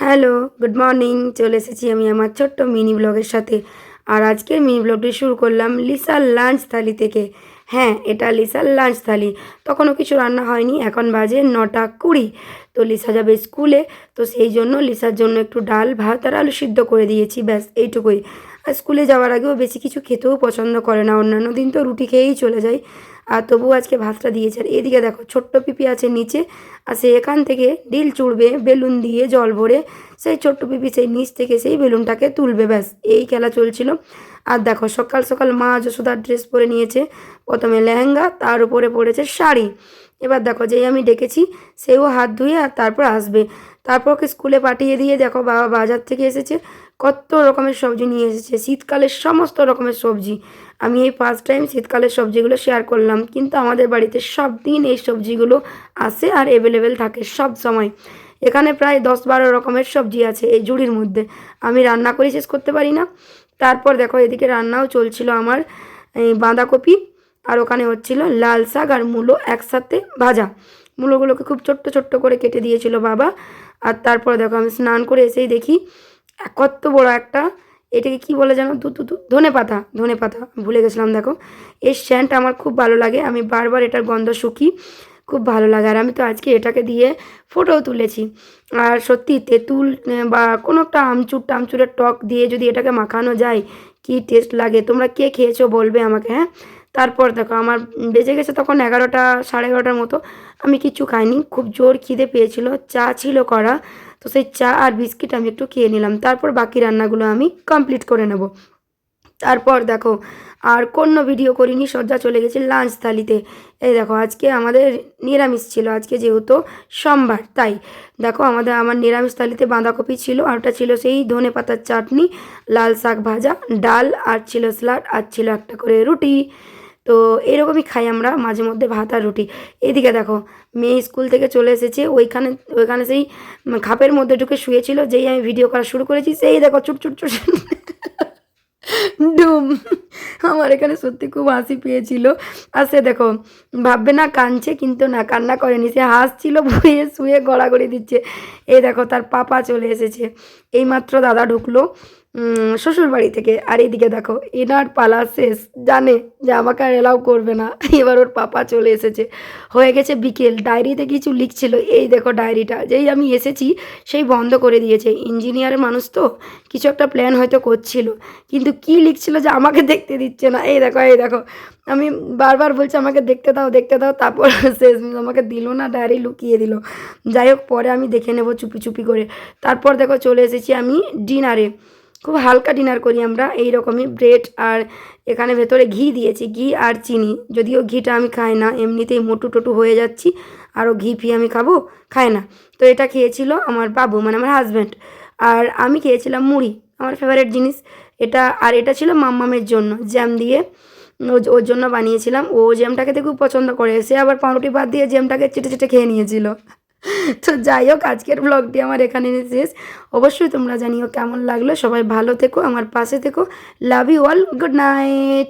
Hello, good morning. চলে এসেছি আমি আমার ছোট্ট মিনি ব্লগের সাথে। আর আজকের মিনি ব্লগটি শুরু করলাম লিসার লাঞ্চ থালি থেকে। হ্যাঁ এটা লিসার লাঞ্চ থালি। তখনও কিছু রান্না হয়নি, এখন বাজে নটা কুড়ি। তো লিসা যাবে স্কুলে, তো সেই জন্য লিসার জন্য একটু ডাল, ভাত আর আলু সিদ্ধ করে দিয়েছি, ব্যাস এইটুকুই। আর স্কুলে যাওয়ার আগেও বেশি কিছু খেতেও পছন্দ করে না, অন্যান্য দিন তো রুটি খেয়েই চলে যায় আর তবু আজকে ভাতটা দিয়েছে। আর এদিকে দেখো, ছোট্ট পিপি আছে নিচে, আর সে এখান থেকে ডিল চুড়বে, বেলুন দিয়ে জল ভরে। সেই ছোট্ট পিপি সেই নিচ থেকে সেই বেলুনটাকে তুলবে, ব্যাস, এই খেলা চলছিল। আর দেখো, সকাল সকাল মা যশোদার ড্রেস পরে নিয়েছে। প্রথমে লেহেঙ্গা, তার উপরে পড়েছে শাড়ি। এবার দেখো, যেই আমি ডেকেছি, সেও হাত ধুয়ে আর তারপর আসবে। তারপর ওকে স্কুলে পাঠিয়ে দিয়ে দেখো, বাবা বাজার থেকে এসেছে। কত রকমের সবজি নিয়ে এসেছে, শীতকালের সমস্ত রকমের সবজি। আমি এই ফার্স্ট টাইম শীতকালের সবজিগুলো শেয়ার করলাম, কিন্তু আমাদের বাড়িতে সব দিন এই সবজিগুলো আসে আর অ্যাভেলেবেল থাকে সব সময়। এখানে প্রায় দশ বারো রকমের সবজি আছে এই জুড়ির মধ্যে। আমি রান্না করে, শেষ করতে পারি না। তারপর দেখো, এদিকে রান্নাও চলছিল আমার, এই বাঁধাকপি, আর ওখানে হচ্ছিল লাল শাক আর মূলো একসাথে ভাজা। মূলোগুলোকে খুব ছোট্ট ছোট্ট করে কেটে দিয়েছিল বাবা। আর তারপর দেখো, আমি স্নান করে এসেই দেখি কত বড় একটা, এটাকে কি বলে জানো দু দু ধনে পাতা ধনে পাতা ভুলে গেছিলাম, দেখো। এই স্যান্ট আমার খুব ভালো লাগে, আমি বারবার এটার গন্ধ শুকি, খুব ভালো লাগে। আর আমি তো আজকে এটাকে দিয়ে ফটোও তুলেছি। আর সত্যি তেঁতুল বা কোনো একটা আমচুর টামচুরের টক দিয়ে যদি এটাকে মাখানো যায়, কি টেস্ট লাগে? তোমরা কে খেয়েছো বলবে আমাকে হ্যাঁ? তারপর দেখো, আমার বেজে গেছে তখন এগারোটা, সাড়ে এগারোটার মতো, আমি কিছু খাইনি। খুব জোর খিদে পেয়েছিল, চা ছিল করা তো সেই চা আর বিস্কিট আমি একটু খেয়ে নিলাম। তারপর বাকি রান্নাগুলো আমি কমপ্লিট করে নেব। তারপর দেখো, আর কোনো ভিডিও করিনি, সজ্জা চলে গেছে লাঞ্চ থালিতে। এই দেখো, আজকে আমাদের নিরামিষ ছিল, আজকে যেহেতু সোমবার, তাই। দেখো, আমাদের, আমার নিরামিষ থালিতে বাঁধাকপি ছিল, আর ওটা ছিল সেই ধনে পাতার চাটনি, লাল শাক ভাজা, ডাল, আর ছিল স্যালাড, আর ছিল একটা করে রুটি। তো এরকমই খাই আমরা মাঝে মধ্যে ভাত আর রুটি। এদিকে দেখো, মেয়ে স্কুল থেকে চলে এসেছে, ওইখানে ওইখানে সেই খাপের মধ্যে ঢুকে শুয়েছিল, যেই আমি ভিডিও করা শুরু করেছি, সেই দেখো চুট চুট চুট ডুম। আমার এখানে সত্যি খুব হাসি পেয়েছিল। আর সে দেখো, ভাববে না কাঁদছে, কিন্তু না কান্না করেনি, সে হাসছিল বইয়ে শুয়ে গড়াগড়ি দিচ্ছে। এই দেখো, তার পাপা চলে এসেছে। এইমাত্র দাদা ঢুকলো। শ্বশুর বাড়ি থেকে। আর এইদিকে দেখো এনার পালা শেষ। জানে যে আমাকে আর এলাও করবে না। এবার ওর পাপা চলে এসেছে। হয়ে গেছে বিকেল। ডায়েরিতে কিছু লিখছিল। এই দেখো ডায়েরিটা। যেই আমি এসেছি, সেই বন্ধ করে দিয়েছে। ইঞ্জিনিয়ারের মানুষ তো কিছু একটা প্ল্যান হয়তো করছিল। কিন্তু কি লিখছিল যে আমাকে দেখতে দিচ্ছে না? এই দেখো এই দেখো। আমি বারবার বলছি, আমাকে দেখতে দাও দেখতে দাও। তারপর শেষ আমাকে দিল না, ডায়েরি লুকিয়ে দিল। যাই হোক, পরে আমি দেখে নেব চুপি চুপি করে। তারপর দেখো চলে এসেছি আমি ডিনারে। খুব হালকা ডিনার করি আমরা এই রকমই ব্রেড আর এখানে ভেতরে ঘি দিয়েছি, ঘি আর চিনি। যদিও ঘিটা আমি খাই না, এমনিতেই মোটু টোটু হয়ে যাচ্ছি, আরও ঘি ফি আমি খাব খায় না। তো এটা খেয়েছিল আমার বাবু মানে আমার হাজব্যান্ড আর আমি খেয়েছিলাম মুড়ি, আমার ফেভারিট জিনিস এটা, আর এটা ছিল মাম্মামের জন্য জ্যাম দিয়ে। ওর জন্য বানিয়েছিলাম, ও জ্যামটা খেতে খুব পছন্দ করে, সে আবার পাউরুটি বাদ দিয়ে জ্যামটাকে চেটে চেটে খেয়ে নিয়েছিল। তো যাই হোক, আজকের ব্লগটি আমার এখানে শেষ। অবশ্যই তোমরা জানিও কেমন লাগল। সবাই ভালো থেকো, আমার পাশে থেকো। Love you all good night